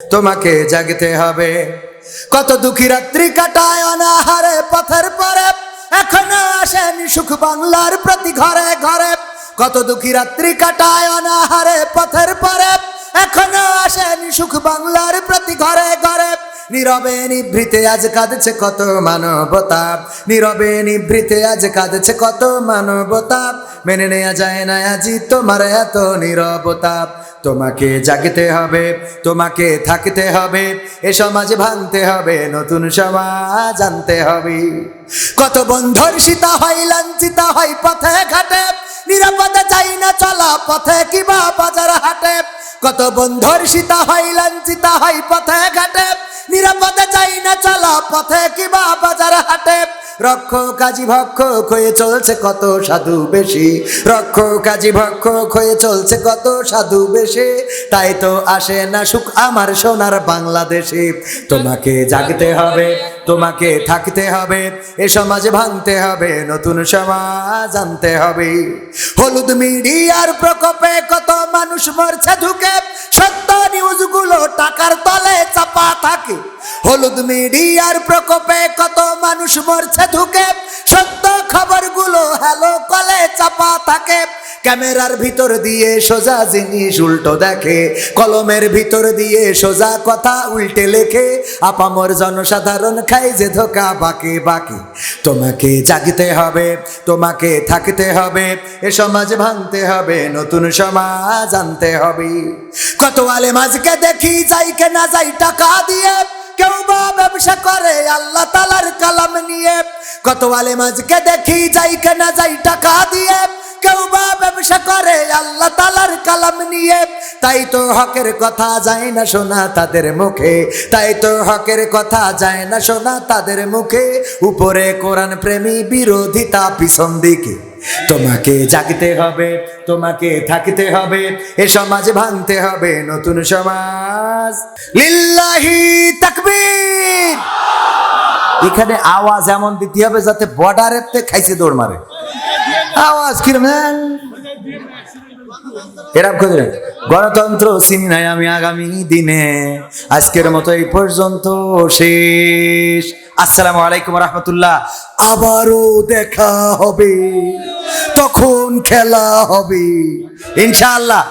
তোমাকে জাগতে হবে। কত দুঃখী রাত্রি কাটায় অনাহারে পথের পরে। এখনও আসেনি সুখ বাংলার প্রতি ঘরে ঘরে। কত দুঃখী রাত্রি কাটায় অনাহারে পথের পরে। এখনও আসেনি সুখ বাংলার প্রতি ঘরে ঘরে। নীরবে নিভৃতে আজ কাঁদছে কত মানবতা। নীরবে নিভৃতে আজ কাঁদছে কত মানবতা। মেনে নেওয়া যায় না আজি তোমার এত নীরবতা। তোমাকে জাগতে হবে, তোমাকে থাকতে হবে, এ সমাজ ভাঙতে হবে, নতুন সমাজ আনতে হবে। কত বন্ধর সীতা হয়, লাঞ্ছিতা হয়, পথে ঘাটে। নিরাপদে চাই না চলা পথে হাটে বন্ধর সীতা হয়, লাঞ্ছিতা হয়, পথে ঘাটে। নিরাপদে চাই না চলা, পথে কিবা বাজার হাটে। রক্ষ কাজী ভক্ষ হয়ে চলছে কত সাধু বেশি। রক্ষ কাজী ভক্ষ হয়ে চলছে কত সাধু বেশি। তাই তো আসে না সুখ আমার সোনার বাংলাদেশে। তোমাকে জাগতে হবে, তোমাকে থাকতে হবে, এ সমাজ ভাঙতে হবে, নতুন সমাজ আনতে হবে। হলুদ মিডিয়ার প্রকোপে কত মানুষ মরছে ঢুকে সত্য নিউজগুলো টাকার হলুদ মিডিয়ার প্রকোপে কত মানুষ মরছে ঢুকে সত্য খবরগুলো হ্যালো কলে চাপা থাকে। ক্যামেরার ভিতর দিয়ে সোজা জিনিস উল্টো দেখে। কলমের ভিতর দিয়ে সোজা কথা উল্টে লেখে। আপামর জনসাধারণ খাই যে ধোকা বাকি বাকি। তোমাকে জাগতে হবে, তোমাকে থাকতে হবে। এ সমাজ ভাঙতে হবে, নতুন সমাজ আনতে হবে। কত আলে মাঝকে দেখি যাই কে না যাই টাকা দিয়ে। ব্যবসা করে আল্লাহ তালার কালাম নিয়ে। কত আলে মাঝকে দেখি যাই কে না যাই টাকা দিয়ে। কেউ বা ব্যবসা করে আল্লাহ তালার কালাম নিয়ে। তাই তো হকের কথা যায় না শোনা তাদের মুখে। তাই তো হকের কথা যায় না শোনা তাদের মুখে। উপরে কোরআন প্রেমী বিরোধিতা পিছন দিকে। তোমাকে জাগতে হবে, তোমাকে থাকতে হবে, এ সমাজ ভাঙতে হবে নতুন সমাজ। লিল্লাহি তাকবীর। এখানে আওয়াজ এমন দিতে হবে যাতে বর্ডারের তে খাইছে দৌড় মারে। আওয়াজ কিরম হ্যাঁ? এরম করে গণতন্ত্র চিনি নাই আমি আগামী দিনে, আজকের মতো এই পর্যন্ত শেষ। আসসালামু আলাইকুম রহমতুল্লাহ। আবারও দেখা হবে, তখন খেলা হবে। ইনশাআল্লাহ।